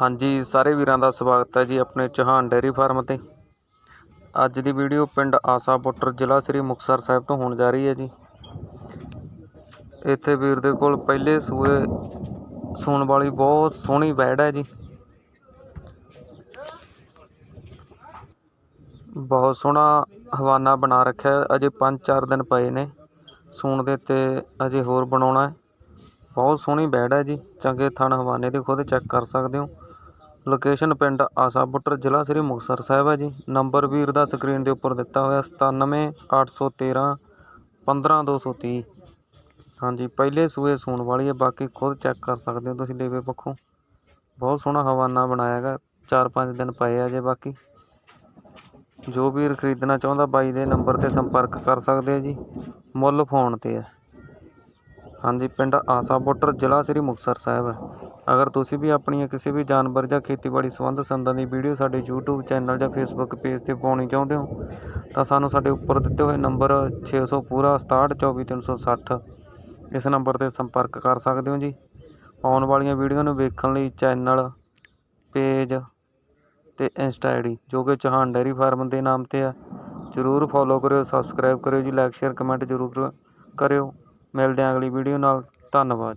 ਹਾਂਜੀ, ਸਾਰੇ ਵੀਰਾਂ ਦਾ ਸਵਾਗਤ ਹੈ ਜੀ ਆਪਣੇ ਚੌਹਾਨ ਡੇਅਰੀ ਫਾਰਮ ਤੇ। ਅੱਜ ਦੀ ਵੀਡੀਓ ਪਿੰਡ ਆਸਾ ਬੁੱਟਰ ਜ਼ਿਲ੍ਹਾ ਸ੍ਰੀ ਮੁਕਤਸਰ ਸਾਹਿਬ ਤੋਂ ਹੋਣ ਜਾ ਰਹੀ ਹੈ ਜੀ। ਇੱਥੇ ਵੀਰ ਦੇ ਕੋਲ ਪਹਿਲੇ ਸੂਏ ਸੂਣ ਵਾਲੀ ਬਹੁਤ ਸੋਹਣੀ ਵੈੜ ਹੈ ਜੀ। ਬਹੁਤ ਸੋਹਣਾ ਹਵਾਨਾ ਬਣਾ ਰੱਖਿਆ, ਅਜੇ 5-4 ਦਿਨ ਪਏ ਨੇ। ਸੂਣ ਦੇ ਤੇ ਅਜੇ ਹੋਰ ਬਣਾਉਣਾ ਹੈ। ਬਹੁਤ ਸੋਹਣੀ ਬੈੜ ਹੈ ਜੀ। ਚੰਗੇ ਥਣ ਹਵਾਨੇ ਦੀ ਖੁਦ ਚੈੱਕ ਕਰ ਸਕਦੇ ਹੋ। ਲੋਕੇਸ਼ਨ ਪਿੰਡ ਆਸਾ ਬੁੱਟਰ ਜ਼ਿਲ੍ਹਾ ਸ੍ਰੀ ਮੁਕਤਸਰ ਸਾਹਿਬ ਹੈ ਜੀ। ਨੰਬਰ ਵੀਰ ਦਾ ਸਕਰੀਨ ਦੇ ਉੱਪਰ ਦਿੱਤਾ ਹੋਇਆ 97813 15230 ਹਾਂਜੀ, ਪਹਿਲੇ ਸੂਏ ਸੂਣ ਵਾਲੀ ਹੈ, ਬਾਕੀ ਖੁਦ ਚੈੱਕ ਕਰ ਸਕਦੇ ਹੋ ਤੁਸੀਂ ਲੇਵੇ ਪੱਖੋਂ। ਬਹੁਤ ਸੋਹਣਾ ਹਵਾਨਾ ਬਣਾਇਆ ਹੈਗਾ 4-5 ਦਿਨ ਪਏ ਆ ਜੇ ਬਾਕੀ। ਜੋ ਵੀਰ ਖਰੀਦਣਾ ਚਾਹੁੰਦਾ ਬਾਈ ਦੇ ਨੰਬਰ ਤੇ ਸੰਪਰਕ ਕਰ ਸਕਦੇ ਆ ਜੀ। ਮੁੱਲ ਫੋਨ ਤੇ ਹੈ। ਹਾਂਜੀ, ਪਿੰਡ ਆਸਾ ਬੋਟਰ, ਜ਼ਿਲ੍ਹਾ ਸ੍ਰੀ ਮੁਕਤਸਰ ਸਾਹਿਬ। ਹੈ ਅਗਰ ਤੁਸੀਂ ਵੀ ਆਪਣੀਆਂ ਕਿਸੇ ਵੀ ਜਾਨਵਰ ਜਾਂ ਖੇਤੀਬਾੜੀ ਸੰਬੰਧ ਸੰਦਾਂ ਦੀ ਵੀਡੀਓ ਸਾਡੇ YouTube ਚੈਨਲ ਜਾਂ Facebook ਪੇਜ ਤੇ ਪਾਉਣੀ ਚਾਹੁੰਦੇ ਹੋ, ਤਾਂ ਸਾਨੂੰ ਸਾਡੇ ਉੱਪਰ ਦਿੱਤੇ ਹੋਏ ਨੰਬਰ 600 ਪੂਰਾ 6724360 ਇਸ ਨੰਬਰ ਤੇ ਸੰਪਰਕ ਕਰ ਸਕਦੇ ਹੋ ਜੀ। ਆਉਣ ਵਾਲੀਆਂ ਵੀਡੀਓ ਨੂੰ ਵੇਖਣ ਲਈ ਚੈਨਲ, ਪੇਜ ਤੇ ਇੰਸਟਾ ਆਈਡੀ ਜੋ ਕਿ ਚੌਹਾਨ ਡੇਅਰੀ ਫਾਰਮ ਦੇ ਨਾਮ ਤੇ ਹੈ ਜਰੂਰ ਫੋਲੋ ਕਰਿਓ, ਸਬਸਕ੍ਰਾਈਬ ਕਰਿਓ ਜੀ, ਲਾਈਕ, ਸ਼ੇਅਰ, ਕਮੈਂਟ ਜਰੂਰ ਕਰਿਓ। ਮਿਲਦੇ ਹਾਂ ਅਗਲੀ ਵੀਡੀਓ ਨਾਲ ਧੰਨਵਾਦ।